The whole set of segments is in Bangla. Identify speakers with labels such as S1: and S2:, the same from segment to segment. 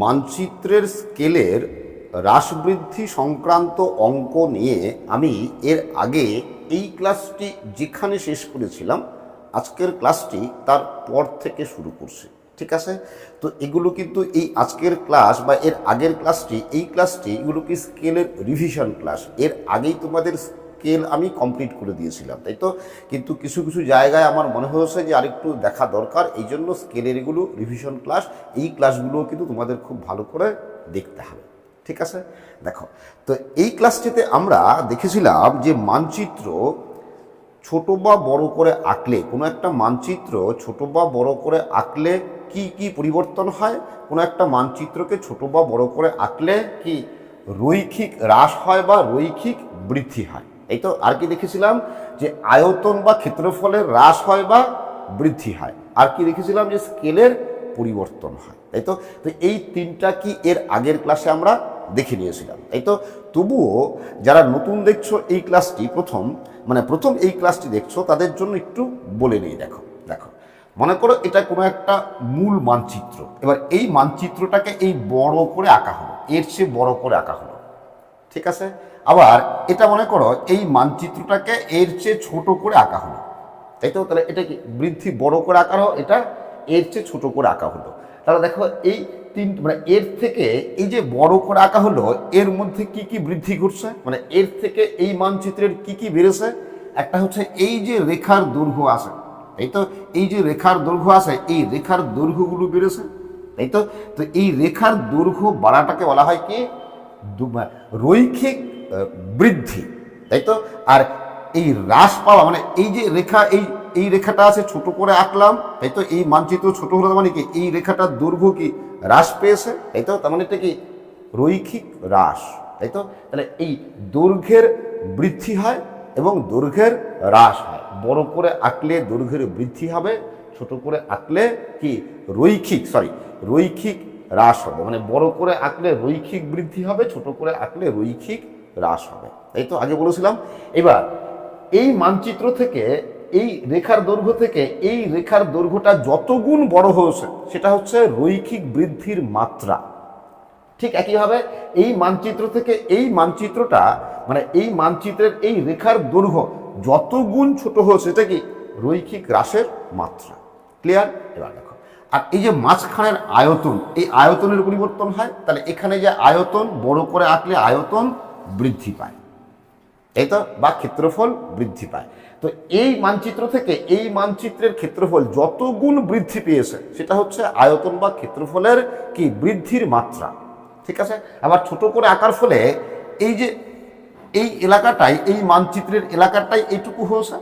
S1: মানচিত্রের স্কেলের হ্রাস বৃদ্ধি সংক্রান্ত অঙ্ক নিয়ে আমি এর আগে এই ক্লাসটি যেখানে শেষ করেছিলাম, আজকের ক্লাসটি তার পর থেকে শুরু করছি, ঠিক আছে? তো এগুলো কিন্তু এই আজকের ক্লাস বা এর আগের ক্লাসটি, এই ক্লাসটি এগুলো কি স্কেলের রিভিশন ক্লাস এর আগেই তোমাদের স্কেল আমি কমপ্লিট করে দিয়েছিলাম, তাই তো? কিন্তু কিছু কিছু জায়গায় আমার মনে হয়েছে যে আরেকটু দেখা দরকার এই জন্য স্কেলের এগুলো রিভিশন ক্লাস এই ক্লাসগুলোও কিন্তু তোমাদের খুব ভালো করে দেখতে হবে, ঠিক আছে? দেখো, তো এই ক্লাসটিতে আমরা দেখেছিলাম যে মানচিত্র ছোট বা বড় করে আঁকলে, কোনো একটা মানচিত্র ছোট বা বড় করে আঁকলে কি কি পরিবর্তন হয়? কোনো একটা মানচিত্রকে ছোট বা বড় করে আঁকলে কি রৈখিক হ্রাস হয় বা রৈখিক বৃদ্ধি হয়? এই তো আর কি দেখেছিলাম যে আয়তন বা ক্ষেত্রফলের হ্রাস হয় বা বৃদ্ধি হয়। আর কি দেখেছিলাম যে স্কেলের পরিবর্তন হয়। তাই তো তো এই তিনটা কি এর আগের ক্লাসে আমরা দেখে নিয়েছিলাম। তাই তো, তবুও যারা নতুন দেখছ এই ক্লাসটি, প্রথম মানে প্রথম এই ক্লাসটি দেখছ, তাদের জন্য একটু বলে নিই, দেখো দেখো। মনে করো এটা কোনো একটা মূল মানচিত্র। এবার এই মানচিত্রটাকে এই বড় করে আঁকা হলো। এর চেয়ে বড় করে আঁকা হলো। ঠিক আছে? আবার এটা মনে করো, এই মানচিত্রটাকে এর চেয়ে ছোট করে আঁকা হলো। তাই তো? তাহলে এটা কি বৃদ্ধি বড় করে আঁকা হলো, এটা এর চেয়ে ছোট করে আঁকা হলো। তাহলে দেখো, এই তিন মানে এর থেকে এই যে বড় করে আঁকা হলো, এর মধ্যে কি কি বৃদ্ধি ঘটছে? মানে এর থেকে এই মানচিত্রের কি কি বেড়েছে? একটা হচ্ছে এই যে রেখার দৈর্ঘ্য আছে। তাই তো? এই যে রেখার দৈর্ঘ্য আছে, এই রেখার দৈর্ঘ্যগুলো বেড়েছে। তাই তো? তো এই রেখার দৈর্ঘ্য বাড়াটাকে বলা হয় কি? মানে রৈখিক বৃদ্ধি, তাই তো? আর এই হ্রাস পাওয়া মানে এই যে রেখা, এই এই রেখাটা আছে ছোট করে আঁকলাম, তাই তো? এই মানচিত্র ছোট হলো মানে কি? এই রেখাটার দৈর্ঘ্য কি হ্রাস পেয়েছে, তাই তো? তার মানে এটা কি? রৈখিক হ্রাস, তাই তো? তাহলে এই দৈর্ঘ্যের বৃদ্ধি হয় এবং দৈর্ঘ্যের হ্রাস হয়। বড় করে আঁকলে দৈর্ঘ্যের বৃদ্ধি হবে, ছোট করে আঁকলে কি? রৈখিক সরি রৈখিক হ্রাস হবে। মানে বড় করে আঁকলে রৈখিক বৃদ্ধি হবে, ছোট করে আঁকলে রৈখিক হ্রাস হবে। তাই তো আগে বলেছিলাম। এবার এই মানচিত্র থেকে, এই রেখার দৈর্ঘ্য থেকে, এই রেখার দৈর্ঘ্যটা যত গুণ বড় হয়েছে, সেটা হচ্ছে রৈখিক বৃদ্ধির মাত্রা। ঠিক একইভাবে এই মানচিত্র থেকে এই মানচিত্রটা মানে এই মানচিত্রের এই রেখার দৈর্ঘ্য যত গুণ ছোট হয়েছে এটা কি রৈখিক হ্রাসের মাত্রা। ক্লিয়ার? এবার দেখো। আর এই যে মাঝখানের আয়তন, এই আয়তনের পরিবর্তন হয়, তাহলে এখানে যে আয়তন, বড় করে আঁকলে আয়তন বৃদ্ধি পায়। এই তো, বা ক্ষেত্রফল বৃদ্ধি পায়। তো এই মানচিত্র থেকে এই মানচিত্রের ক্ষেত্রফল যত গুণ বৃদ্ধি পেয়েছে, সেটা হচ্ছে আয়তন বা ক্ষেত্রফলের কি? বৃদ্ধির মাত্রা। ঠিক আছে? আবার ছোট করে আঁকার ফলে এই যে এই এলাকাটাই, এই মানচিত্রের এলাকাটাই এইটুকু হয়েছে,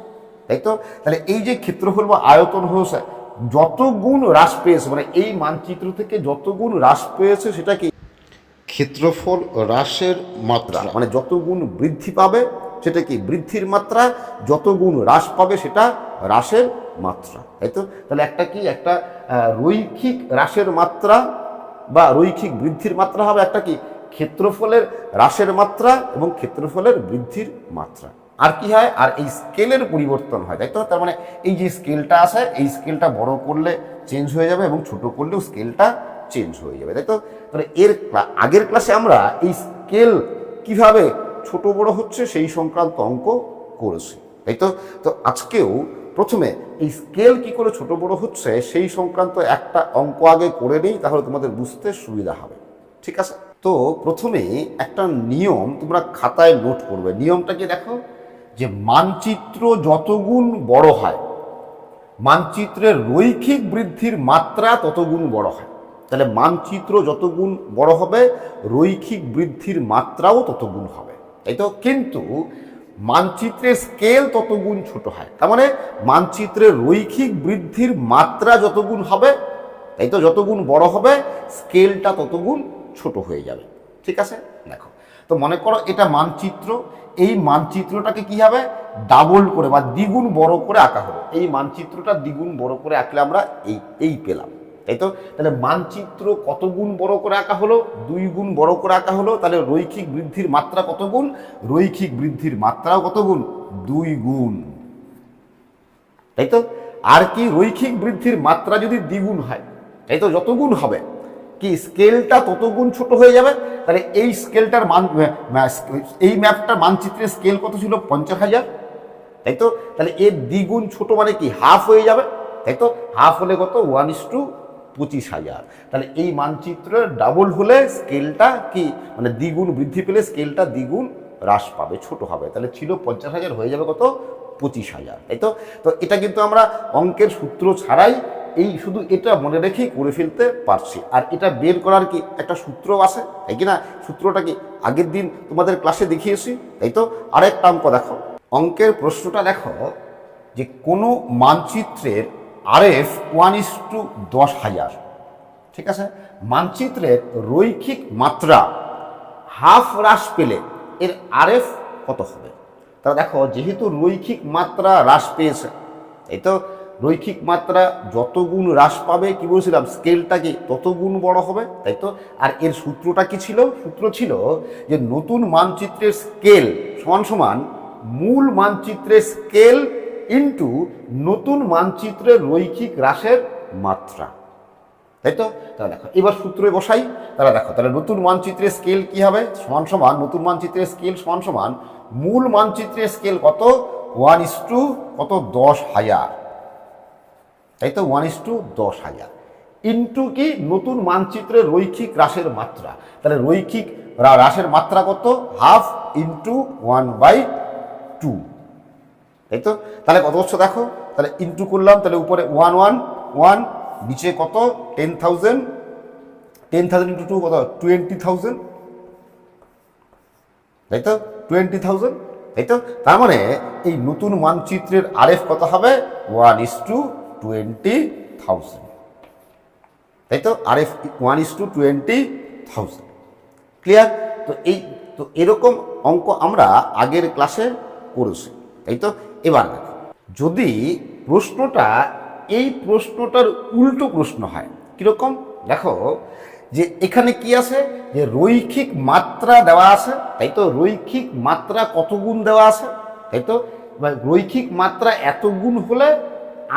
S1: তাই তো? তাহলে এই যে ক্ষেত্রফল বা আয়তন হয়েছে, যত গুণ হ্রাস পেয়েছে মানে এই মানচিত্র থেকে যত গুণ হ্রাস পেয়েছে, সেটা কি ক্ষেত্রফল হ্রাসের মাত্রা। মানে যত গুণ বৃদ্ধি পাবে, সেটা কি? বৃদ্ধির মাত্রা, যত গুণ হ্রাস পাবে, সেটা হ্রাসের মাত্রা। তাই তো? তাহলে একটা কি? একটা রৈখিক হ্রাসের মাত্রা বা রৈখিক বৃদ্ধির মাত্রা হবে একটা কি? ক্ষেত্রফলের হ্রাসের মাত্রা এবং ক্ষেত্রফলের বৃদ্ধির মাত্রা। আর কি হয়? আর এই স্কেলের পরিবর্তন হয়, তাই তো? তার মানে এই যে স্কেলটা আছে, এই স্কেলটা বড় করলে চেঞ্জ হয়ে যাবে এবং ছোট করলেও স্কেলটা চেঞ্জ হয়ে যাবে, তাই তো? তাহলে এর আগের ক্লাসে আমরা এই স্কেল কীভাবে ছোট বড় হচ্ছে সেই সংক্রান্ত অঙ্ক করেছি, তাই তো? তো আজকেও প্রথমে এই স্কেল কি করে ছোট বড় হচ্ছে সেই সংক্রান্ত একটা অঙ্ক আগে করে নেই, তাহলে তোমাদের বুঝতে সুবিধা হবে, ঠিক আছে? তো প্রথমে একটা নিয়ম তোমরা খাতায় নোট করবে, নিয়মটা কি দেখো? যে মানচিত্র যতগুণ বড় হয়, মানচিত্রের রৈখিক বৃদ্ধির মাত্রা ততগুণ বড় হয়। তাহলে মানচিত্র যত গুণ বড় হবে, রৈখিক বৃদ্ধির মাত্রাও তত গুণ হবে। তাই তো? কিন্তু মানচিত্রের স্কেল তত গুণ ছোট হয়। তার মানে মানচিত্রের রৈখিক বৃদ্ধির মাত্রা যত গুণ হবে, তাই তো? যত গুণ বড় হবে স্কেলটা তত গুণ ছোট হয়ে যাবে। ঠিক আছে? দেখো। তো মনে করো এটা মানচিত্র। এই মানচিত্রটাকে কি হবে? ডাবল করে বা দ্বিগুণ বড় করে আঁকা হলো এই মানচিত্রটা দ্বিগুণ বড় করে আঁকলে আমরা এই এই পেলাম। তাই তো? তাহলে মানচিত্র কত গুণ বড় করে আঁকা হলো? দুই গুণ বড় করে আঁকা হলো, তাহলে রৈখিক বৃদ্ধির মাত্রা কত গুণ? রৈখিক বৃদ্ধির মাত্রাও কত গুণ? দুই গুণ। তাই তো? আর কি রৈখিক বৃদ্ধির মাত্রা যদি দ্বিগুণ হয়, তাই তো? যত গুণ হবে। কি, স্কেলটা তত গুণ ছোট হয়ে যাবে? তাহলে এই স্কেলটার মান এই ম্যাপটার মানচিত্রের স্কেল কত ছিল? পঞ্চাশ হাজার। তাই তো? তাহলে এর দ্বিগুণ ছোট মানে কি? হাফ হয়ে যাবে। তাই তো? হাফ হলে কত? ওয়ান ইস টু পঁচিশ হাজার। তাহলে এই মানচিত্রের ডাবল হলে স্কেলটা কি? মানে দ্বিগুণ বৃদ্ধি পেলে স্কেলটা দ্বিগুণ হ্রাস পাবে, ছোট হবে। তাহলে ছিল পঞ্চাশ হাজার, হয়ে যাবে কত? পঁচিশ হাজার, তাই তো? তো এটা কিন্তু আমরা অঙ্কের সূত্র ছাড়াই এই শুধু এটা মনে রেখেই করে ফেলতে পারছি। আর এটা বের করার কি একটা সূত্র আছে? তাই কি না? সূত্রটা কি আগের দিন তোমাদের ক্লাসে দেখিয়েছি, তাই তো? আরেকটা অঙ্ক দেখো। অঙ্কের প্রশ্নটা দেখো যে কোনো মানচিত্রের আরএফ ওয়ান ইস টু দশ হাজার। ঠিক আছে? মানচিত্রের রৈখিক মাত্রা হাফ হ্রাস পেলে এর আরএফ কত হবে? তাহলে দেখো, যেহেতু রৈখিক মাত্রা হ্রাস পেয়েছে এই তো? রৈখিক মাত্রা যত গুণ হ্রাস পাবে, কি বলছিলাম স্কেলটা কি তত গুণ বড় হবে, তাই তো? আর এর সূত্রটা কি ছিল? সূত্র ছিল যে নতুন মানচিত্রের স্কেল সমান সমান মূল মানচিত্রের স্কেল ইন্টু নতুন মানচিত্রের রৈখিক হ্রাসের মাত্রা। তাই তো? তাহলে দেখো, এবার সূত্রে বসাই। তাহলে দেখো, তাহলে নতুন মানচিত্রের স্কেল কি হবে? সমান সমান, নতুন মানচিত্রের স্কেল সমান সমান, মূল মানচিত্রের স্কেল কত? ওয়ান ইস টু কত? দশ হাজার তাই তো? ওয়ান ইস টু দশ হাজার ইন্টু কি? নতুন মানচিত্রের রৈখিক হ্রাসের মাত্রা। তাহলে রৈখিক হ্রাসের মাত্রা কত? Half into one by two তাই তো তাহলে কত হচ্ছে দেখো? তাহলে ইন্টু করলাম, তাহলে উপরে ওয়ান ওয়ান ওয়ান নিচে কত? Ten thousand ten thousand into two কত? টোয়েন্টি থাউজেন্ড তাই তো টোয়েন্টি থাউজেন্ড তাই তো তার মানে এই নতুন মানচিত্রের আরএফ কত হবে? One is to twenty thousand তাই তো RF one is to twenty thousand clear তো এই, তো এরকম অঙ্ক আমরা আগের ক্লাসে করেছি। তাই তো এবার, যদি প্রশ্নটা এই প্রশ্নটার উল্টো প্রশ্ন হয়, কীরকম? দেখো, যে এখানে কি আছে? যে রৈখিক মাত্রা দেওয়া আছে, তাই তো? রৈখিক মাত্রা কত গুণ দেওয়া আছে? তাই তো? রৈখিক মাত্রা এত গুণ হলে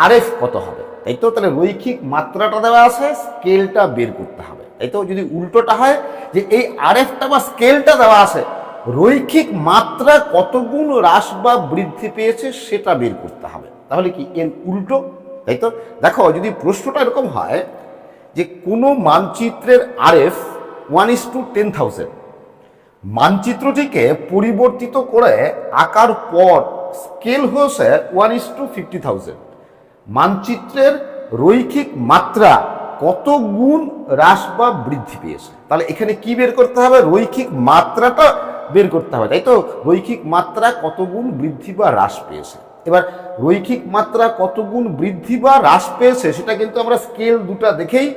S1: আরএফ কত হবে? তাই তো? তাহলে রৈখিক মাত্রাটা দেওয়া আছে, স্কেলটা বের করতে হবে। তাই তো? যদি উল্টোটা হয়, যে এই আরএফটা বা স্কেলটা দেওয়া আছে রৈখিক মাত্রা কতগুণ হ্রাস বা বৃদ্ধি পেয়েছে সেটা বের করতে হবে। তাহলে কি এর উল্টো? তাই তো? দেখো, যদি প্রশ্নটা এরকম হয় যে কোনো মানচিত্রের RF one is to ten thousand মানচিত্রটিকে পরিবর্তিত করে আকার পর স্কেল হয়েছে one is to fifty thousand মানচিত্রের রৈখিক মাত্রা কত গুণ হ্রাস বা বৃদ্ধি পেয়েছে? তাহলে এখানে কি বের করতে হবে? রৈখিক মাত্রাটা বের করতে হবে, তাই তো? রৈখিক মাত্রা কত গুণ বৃদ্ধি বা হ্রাস পেয়েছে? এবার রৈখিক মাত্রা কত গুণ বৃদ্ধি বা হ্রাস পেয়েছে সেটা কিন্তু আমরা স্কেল দুটা দেখেই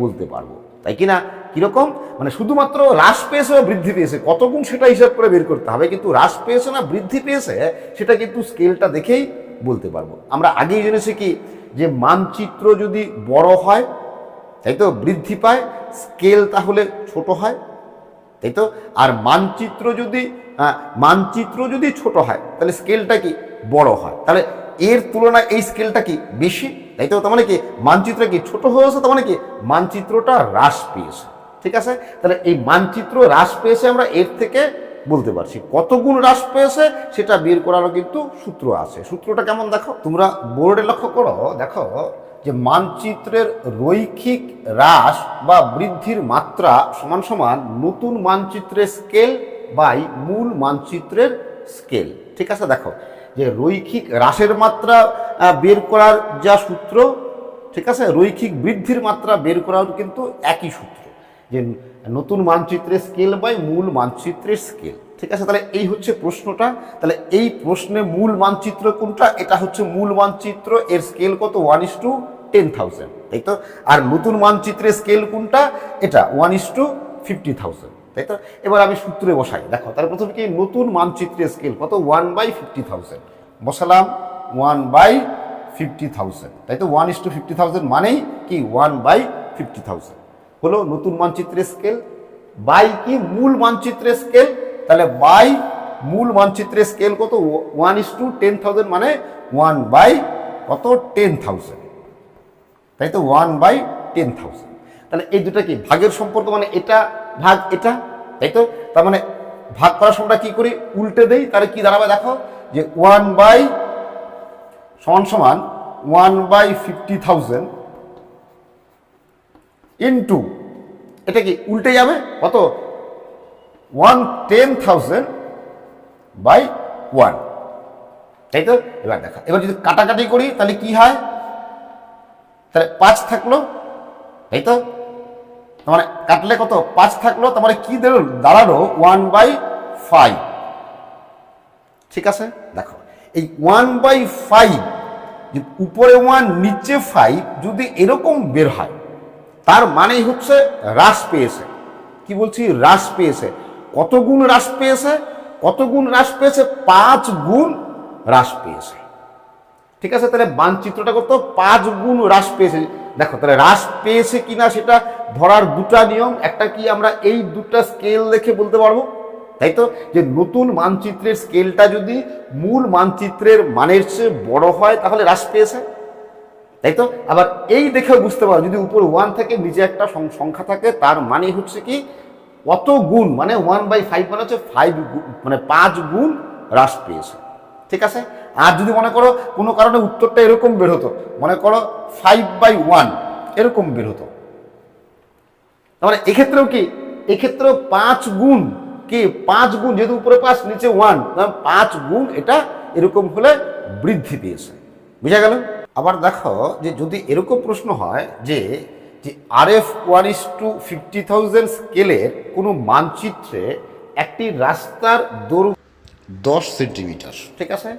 S1: বলতে পারব, তাই কি না? কীরকম? মানে শুধুমাত্র হ্রাস পেয়েছে বা বৃদ্ধি পেয়েছে, কত গুণ সেটা হিসাব করে বের করতে হবে, কিন্তু হ্রাস পেয়েছে না বৃদ্ধি পেয়েছে সেটা কিন্তু স্কেলটা দেখেই বলতে পারব। আমরা আগেই জেনেছি কি? যে মানচিত্র যদি বড় হয়, তাই তো? বৃদ্ধি পায় স্কেল তাহলে ছোট হয় তাই তো? আর মানচিত্র যদি আহ, মানচিত্র যদি ছোট হয় তাহলে স্কেলটা কি বড় হয়? তাহলে এর তুলনায় এই স্কেলটা কি বেশি? তাই তো? তার মানে কি মানচিত্র কি ছোট হয়েছে? তার মানে কি মানচিত্রটা হ্রাস পেয়েছে। ঠিক আছে? তাহলে এই মানচিত্র হ্রাস পেয়েছে আমরা এর থেকে বলতে পারছি। কত গুণ হ্রাস পেয়েছে সেটা বের করারও কিন্তু সূত্র আছে। সূত্রটা কেমন দেখো? তোমরা বোর্ডে লক্ষ্য করো দেখো। যে মানচিত্রের রৈখিক হ্রাস বা বৃদ্ধির মাত্রা সমান সমান নতুন মানচিত্রের স্কেল বাই মূল মানচিত্রের স্কেল ঠিক আছে, দেখো, যে রৈখিক হ্রাসের মাত্রা বের করার যা সূত্র, ঠিক আছে, রৈখিক বৃদ্ধির মাত্রা বের করার কিন্তু একই সূত্র, যে নতুন মানচিত্রের স্কেল বাই মূল মানচিত্রের স্কেল ঠিক আছে? তাহলে এই হচ্ছে প্রশ্নটা। তাহলে এই প্রশ্নে মূল মানচিত্র কোনটা? এটা হচ্ছে মূল মানচিত্র। এর স্কেল কত? One is to ten thousand তাই তো? আর নতুন মানচিত্রের স্কেল কোনটা? এটা one is to fifty thousand তাই তো? এবার আমি সূত্রে বসাই। দেখো, তাহলে প্রথমে কি? নতুন মানচিত্রের স্কেল কত? ওয়ান বাই ফিফটি থাউজেন্ড বসালাম ওয়ান বাই ফিফটি থাউজেন্ড তাই তো? One is to fifty thousand মানেই কি? ওয়ান বাই ফিফটি থাউজেন্ড হলো নতুন মানচিত্রের স্কেল বাই কি? মূল মানচিত্রের স্কেল তাহলে বাই মূল মানচিত্রের স্কেল কত? One is to ten thousand মানে ওয়ান বাই কত? টেন থাউজেন্ড তাই তো ওয়ান বাই টেন থাউজেন্ড তাহলে এই দুটা কি ভাগের সম্পর্ক মানে এটা ভাগ এটা? তাই তো? তার মানে ভাগ করার সময় কি করি? উল্টে দেই। তাহলে কি দাঁড়াবে দেখো? যে ওয়ান বাই সমান সমান one by fifty thousand into এটা কি উল্টে যাবে? কত? One ten thousand by one. তাই তো? এবার দেখা। এবার যদি কাটাকাটি করি, তাহলে কি হয়? তাহলে পাঁচ থাকল। তাই তো? তার মানে কাটলে কত? পাঁচ থাকল, তার মানে কি দাঁড়াল? One by five. ঠিক আছে? দেখো, এই ওয়ান বাই ফাইভ উপরে ওয়ান, নিচে ফাইভ, যদি এরকম বের হয়, তার মানেই হচ্ছে হ্রাস পেয়েছে। কি বলছি? হ্রাস পেয়েছে। কত গুণ হ্রাস পেয়েছে? কত গুণ হ্রাস পেয়েছে? পাঁচ গুণ হ্রাস পেয়েছে। ঠিক আছে? তাহলে মানচিত্রটা কত? পাঁচ গুণ হ্রাস পেয়েছে। দেখো, তাহলে হ্রাস পেয়েছে কিনা সেটা ধরার দুটা নিয়ম। একটা কি আমরা এই দুটা স্কেল দেখে বলতে পারব? তাই তো? যে নতুন মানচিত্রের স্কেলটা যদি মূল মানচিত্রের মানের চেয়ে বড় হয়, তাহলে হ্রাস পেয়েছে। তাই তো? আবার এই দেখে বুঝতে পারো, যদি উপর ওয়ান থেকে নিচে একটা সংখ্যা থাকে, তার মানে হচ্ছে কি? অত গুণ মানে ওয়ান বাই ফাইভ মানে হচ্ছে ফাইভ মানে পাঁচ গুণ হ্রাস পেয়েছে। ঠিক আছে? আর যদি মনে করো কোনো কারণে উত্তরটা এরকম বের হতো, মনে করো ফাইভ বাই ওয়ান এরকম বের হতো। তার মানে এক্ষেত্রেও কি? এক্ষেত্রেও পাঁচ গুণ কি? পাঁচ গুণ যেহেতু উপরে পাঁচ নিচে ওয়ান পাঁচ গুণ এটা এরকম হলে বৃদ্ধি পেয়েছে। বুঝা গেল? আবার দেখো যে যদি এরকম প্রশ্ন হয় যে যে R F one is to fifty thousand স্কেলের কোনো মানচিত্রে একটি রাস্তার দৈর্ঘ্য দশ সেন্টিমিটার ঠিক আছে?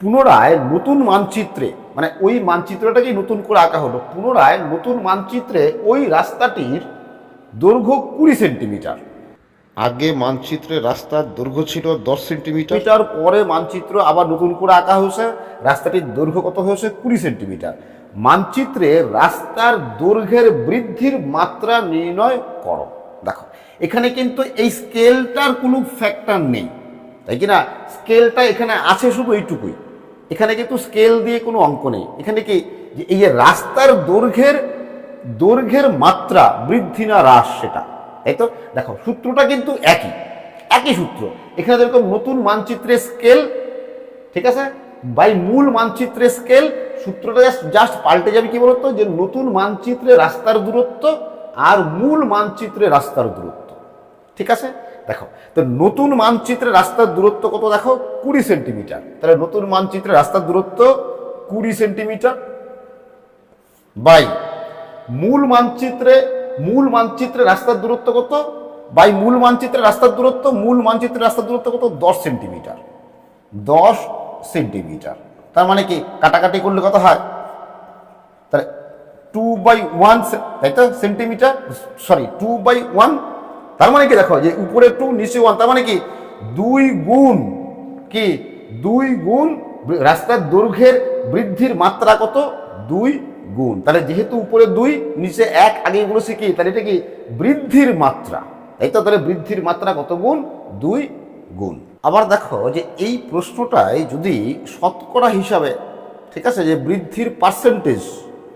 S1: পুনরায় নতুন মানচিত্রে মানে ওই মানচিত্রটাকেই নতুন করে আঁকা হলো পুনরায় নতুন মানচিত্রে ওই রাস্তাটির দৈর্ঘ্য কুড়ি সেন্টিমিটার।
S2: আগে মানচিত্রে রাস্তার দৈর্ঘ্য ছিল দশ সেন্টিমিটার।
S1: মিটার পরে মানচিত্র আবার নতুন করে আঁকা হয়েছে রাস্তাটির দৈর্ঘ্য কত হয়েছে কুড়ি সেন্টিমিটার। মানচিত্রে রাস্তার দৈর্ঘ্যের বৃদ্ধির মাত্রা নির্ণয় করো। দেখো, এখানে কিন্তু এই স্কেলটার কোনো ফ্যাক্টর নেই, তাই কি না? স্কেলটা এখানে আছে শুধু এইটুকুই। এখানে কিন্তু স্কেল দিয়ে কোনো অঙ্ক নেই। এখানে কি? যে এই যে রাস্তার দৈর্ঘ্যের দৈর্ঘ্যের মাত্রা, বৃদ্ধি না হ্রাস সেটা, তাই তো? দেখো, সূত্রটা কিন্তু একই একই সূত্র। এখানে যেরকম নতুন মানচিত্রের স্কেল, ঠিক আছে? বাই মূল মানচিত্রের স্কেল সূত্রটা জাস্ট পাল্টে যাবে কি বলতো? যে নতুন মানচিত্রে রাস্তার দূরত্ব আর মূল মানচিত্রে রাস্তার দূরত্ব। ঠিক আছে? দেখো, তো নতুন মানচিত্রে রাস্তার দূরত্ব কত দেখো? কুড়ি সেন্টিমিটার। তাহলে নতুন মানচিত্রে রাস্তার দূরত্ব কুড়ি সেন্টিমিটার বাই মূল মানচিত্রে মূল মানচিত্রে রাস্তার দূরত্ব কত? বাই মূল মানচিত্রে রাস্তার দূরত্ব, মূল মানচিত্রে রাস্তার দূরত্ব কত? দশ সেন্টিমিটার। দশ সেন্টিমিটার। তার মানে কি? কাটাকাটি করলে কত হয়? তাহলে টু বাই ওয়ান তাই তো? Centimetre sorry two by one তার মানে কি দেখো, যে উপরে টু নিচে ওয়ান তার মানে কি? দুই গুণ কি? দুই গুণ রাস্তার দৈর্ঘ্যের বৃদ্ধির মাত্রা কত? দুই গুণ। তাহলে যেহেতু উপরে দুই, নিচে এক, আগে বলেছি কি তাহলে এটা কি? বৃদ্ধির মাত্রা। তাই তো? তাহলে বৃদ্ধির মাত্রা কত গুণ? দুই গুণ। আবার দেখো যে এই প্রশ্নটায় যদি শতকরা হিসাবে, ঠিক আছে, যে বৃদ্ধির পার্সেন্টেজ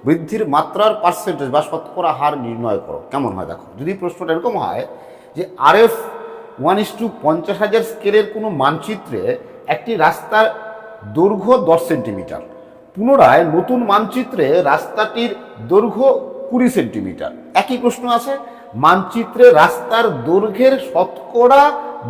S1: বৃদ্ধির মাত্রার পার্সেন্টেজ বা শতকরা হার নির্ণয় করো, কেমন হয় দেখো? যদি প্রশ্নটা এরকম হয় যে R F one is to পঞ্চাশ হাজার স্কেলের কোনো মানচিত্রে একটি রাস্তার দৈর্ঘ্য দশ সেন্টিমিটার পুনরায় নতুন মানচিত্রে রাস্তাটির দৈর্ঘ্য কুড়ি সেন্টিমিটার একই প্রশ্ন আছে, মানচিত্রে রাস্তার দৈর্ঘ্যের শতকরা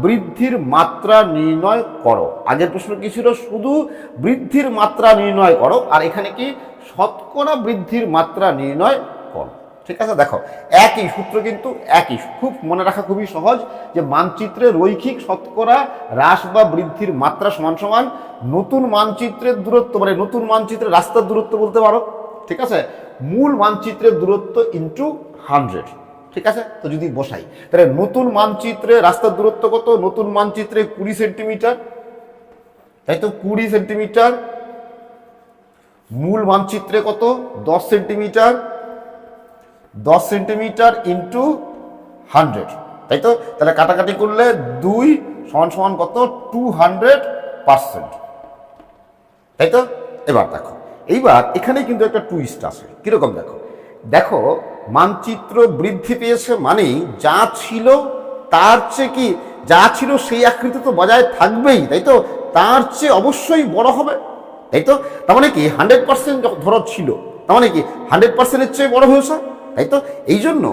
S1: বৃদ্ধির মাত্রা নির্ণয় করো। আগের প্রশ্ন কি ছিল? শুধু বৃদ্ধির মাত্রা নির্ণয় করো আর এখানে কি? শতকরা বৃদ্ধির মাত্রা নির্ণয় করো। ঠিক আছে? দেখো, একই সূত্র কিন্তু একই। খুব মনে রাখা খুবই সহজ যে মানচিত্রে রৈখিক শতকরা হ্রাস বা বৃদ্ধির মাত্রা সমান সমান নতুন মানচিত্রের দূরত্ব মানে নতুন মানচিত্রের রাস্তার দূরত্ব বলতে পারো। ঠিক আছে? মূল মানচিত্রের দূরত্ব ইন্টু হান্ড্রেড ঠিক আছে? তো যদি বসাই, তাহলে নতুন মানচিত্রে রাস্তার দূরত্ব কত? নতুন মানচিত্রে কুড়ি সেন্টিমিটার। তাই তো কুড়ি সেন্টিমিটার। মূল মানচিত্রে কত? দশ সেন্টিমিটার। দশ সেন্টিমিটার ইন্টু হান্ড্রেড তাই তো? তাহলে কাটাকাটি করলে দুই সমান সমান কত? টু হান্ড্রেড পার্সেন্ট তাই তো? এবার দেখো, এইবার এখানে কিন্তু একটা টুইস্ট আছে কীরকম দেখো? দেখো মানচিত্র বৃদ্ধি পেয়েছে মানেই যা ছিল তার চেয়ে কি, যা ছিল সেই আকৃতি তো বজায় থাকবেই, তাই তো? তার চেয়ে অবশ্যই বড় হবে, তাই তো? তার মানে কি, হান্ড্রেড পার্সেন্ট ধরো ছিল, তার মানে কি, হান্ড্রেড পার্সেন্টের চেয়ে বড় হয়েছে, তাই তো? এই জন্য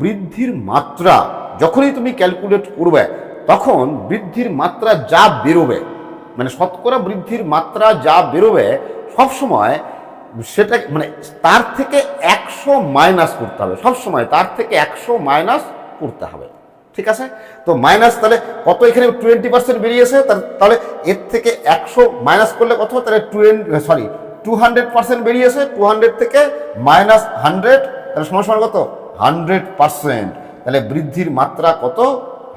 S1: বৃদ্ধির মাত্রা, যখনই তুমি ক্যালকুলেট করবে, তখন বৃদ্ধির মাত্রা যা বেরোবে মানে শতকরা বৃদ্ধির মাত্রা যা বেরোবে, সবসময় সেটা মানে তার থেকে একশো মাইনাস করতে হবে। সবসময় তার থেকে একশো মাইনাস করতে হবে। ঠিক আছে? তো মাইনাস তাহলে কত এখানে টোয়েন্টি পার্সেন্ট বেরিয়েছে? তাহলে এর থেকে একশো মাইনাস করলে কত তাহলে twenty sorry two hundred percent বেরিয়েছে। টু হান্ড্রেড থেকে মাইনাস হান্ড্রেড তাহলে সমান সমান কত? হান্ড্রেড পার্সেন্ট তাহলে বৃদ্ধির মাত্রা কত?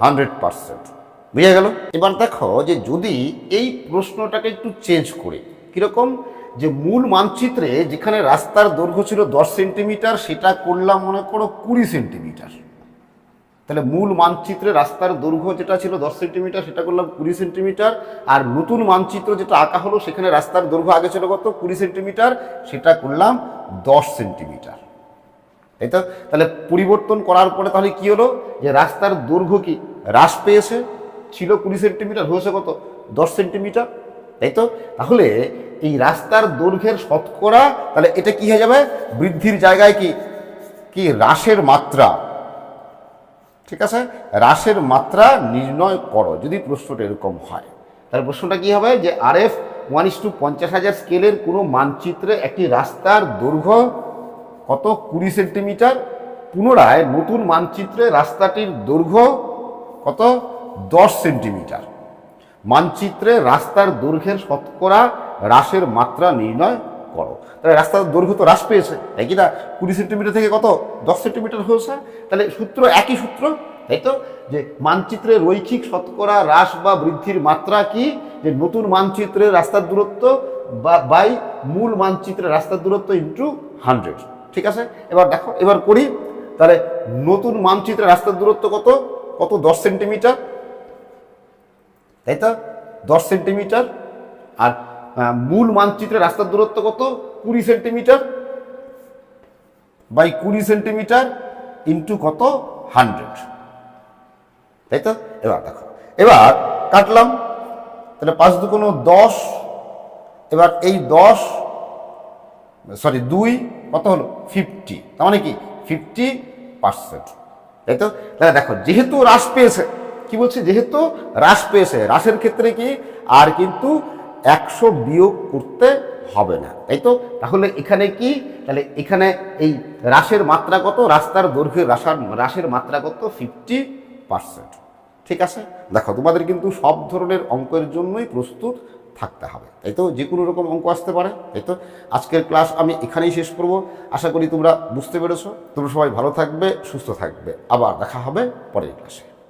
S1: হান্ড্রেড পার্সেন্ট বুঝে গেল? এবার দেখো যে যদি এই প্রশ্নটাকে একটু চেঞ্জ করে, কীরকম? যে মূল মানচিত্রে যেখানে রাস্তার দৈর্ঘ্য ছিল দশ সেন্টিমিটার, সেটা করলাম মনে করো কুড়ি সেন্টিমিটার। তাহলে মূল মানচিত্রে রাস্তার দৈর্ঘ্য যেটা ছিল দশ সেন্টিমিটার, সেটা করলাম কুড়ি সেন্টিমিটার। আর নতুন মানচিত্র যেটা আঁকা হলো, সেখানে রাস্তার দৈর্ঘ্য আগে ছিল কত? কুড়ি সেন্টিমিটার, সেটা করলাম দশ সেন্টিমিটার। তাই তো তাহলে পরিবর্তন করার পরে তাহলে কি হলো? যে রাস্তার দৈর্ঘ্য কি হ্রাস পেয়েছে? ছিল কুড়ি সেন্টিমিটার, হয়েছে কত? দশ সেন্টিমিটার। তাই তো? তাহলে এই রাস্তার দৈর্ঘ্যের শতকরা, তাহলে এটা কি হয়ে যাবে? বৃদ্ধির জায়গায় কি? কি? হ্রাসের মাত্রা। ঠিক আছে? হ্রাসের মাত্রা নির্ণয় করো, যদি প্রশ্নটা এরকম হয়। তাহলে প্রশ্নটা কি হবে? যে R F one is to পঞ্চাশ হাজার স্কেলের কোনো মানচিত্রে একটি রাস্তার দৈর্ঘ্য কত? কুড়ি সেন্টিমিটার। পুনরায় নতুন মানচিত্রে রাস্তাটির দৈর্ঘ্য কত? দশ সেন্টিমিটার। মানচিত্রে রাস্তার দৈর্ঘ্যের শতকরা হ্রাসের মাত্রা নির্ণয় করো। তাহলে রাস্তার দৈর্ঘ্য তো হ্রাস পেয়েছে, তাই কি না? কুড়ি সেন্টিমিটার থেকে কত? দশ সেন্টিমিটার হয়েছে। তাহলে সূত্র একই সূত্র, তাই তো? যে মানচিত্রে রৈখিক শতকরা হ্রাস বা বৃদ্ধির মাত্রা কি? যে নতুন মানচিত্রে রাস্তার দূরত্ব বা, বাই মূল মানচিত্রে রাস্তার দূরত্ব ইন্টু হান্ড্রেড ঠিক আছে? এবার দেখো, এবার করি। তাহলে নতুন মানচিত্রে রাস্তার দূরত্ব কত? কত? দশ সেন্টিমিটার। তাই তো? দশ সেন্টিমিটার। আর মূল মানচিত্রের রাস্তার দূরত্ব কত? কুড়ি সেন্টিমিটার বাই কুড়ি সেন্টিমিটার ইন্টু কত? হান্ড্রেড। তাই তো? এবার দেখো। এবার কাটলাম। তাহলে পাঁচ দুকোনো দশ। এবার এই দশ সরি দুই, কত হলো? ফিফটি তার মানে কি? ফিফটি পার্সেন্ট তাই তো? তাহলে দেখো, যেহেতু হ্রাস পেয়েছে, কি বলছে? যেহেতু হ্রাস পেয়েছে, হ্রাসের ক্ষেত্রে কি? আর কিন্তু একশো বিয়োগ করতে হবে না, তাই তো? তাহলে এখানে কি? তাহলে এখানে এই হ্রাসের মাত্রা কত? রাস্তার দৈর্ঘ্যের হ্রাসার, হ্রাসের মাত্রা কত? ফিফটি পার্সেন্ট ঠিক আছে? দেখো, তোমাদের কিন্তু সব ধরনের অঙ্কের জন্যই প্রস্তুত থাকতে হবে, তাই তো? যে কোনো রকম অঙ্ক আসতে পারে, তাই তো? আজকের ক্লাস আমি এখানেই শেষ করব। আশা করি তোমরা বুঝতে পেরেছ। তোমরা সবাই ভালো থাকবে, সুস্থ থাকবে। আবার দেখা হবে পরের ক্লাসে।